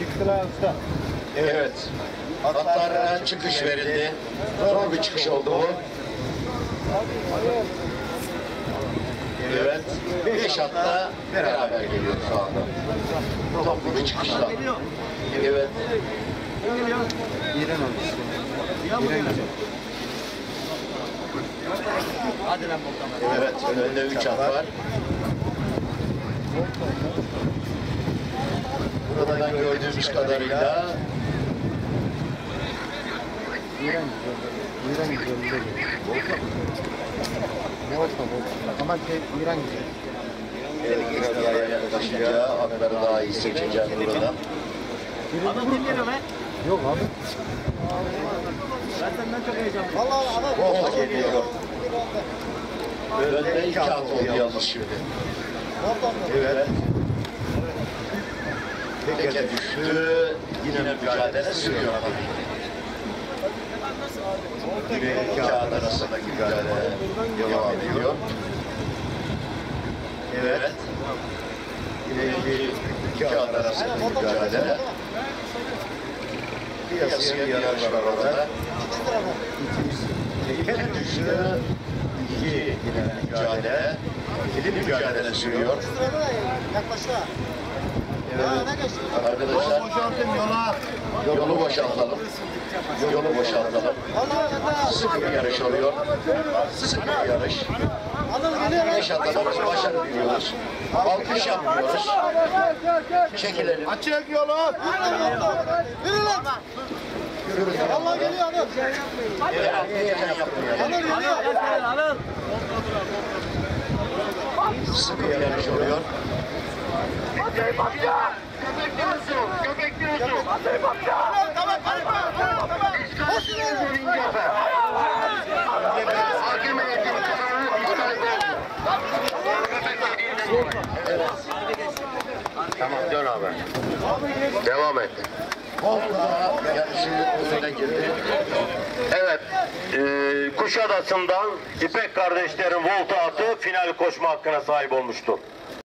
Çıktılar usta. Evet. Atlarına çıkış verildi. Zor bir çıkış oldu bu. Evet. Beş atla beraber geliyor şu anda. Toplu bir çıkışla. Evet. İran oldu işte. İran. Evet. Önünde üç at var. Buradan gördüğümüz kadarıyla İran güzel. İran güzel. Volta volta. Ama şey İran güzel. evet, biraz daha yaklaşınca atları daha iyi seçeceğiz burada. Yok abi. Volta geliyor. Önde iki at oldu yalnız şimdi. Evet. Teke düştü. Yine mücadele sürüyor ki. Yine iki at arasındaki mücadele devam ediyor. Evet. Yine iki, iki at arasındaki mücadele. Kıyasıya bir yarış var orada. Teke düştü. İki yine mücadele. İkili mücadele sürüyor. Evet. Arkadaşlar yolu boşaltalım. Yolu boşaltalım. Sıkı bir yarış oluyor. Sıkı bir yarış. Atlamamız başarı diliyoruz. Alkış yapmıyoruz. Çekilelim. Açık yolu. Yürü lan. Yürürken Allah geliyor adam. Evet, heyecan yapmayalım. Alır geliyor. Sıkı bir yarış oluyor. Tamam tamam tamam. Tamam. Hoş geldin. Tamam dön abi. Devam et. Evet. E, Kuşadası'ndan İpek kardeşlerin volta atı final koşma hakkına sahip olmuştu.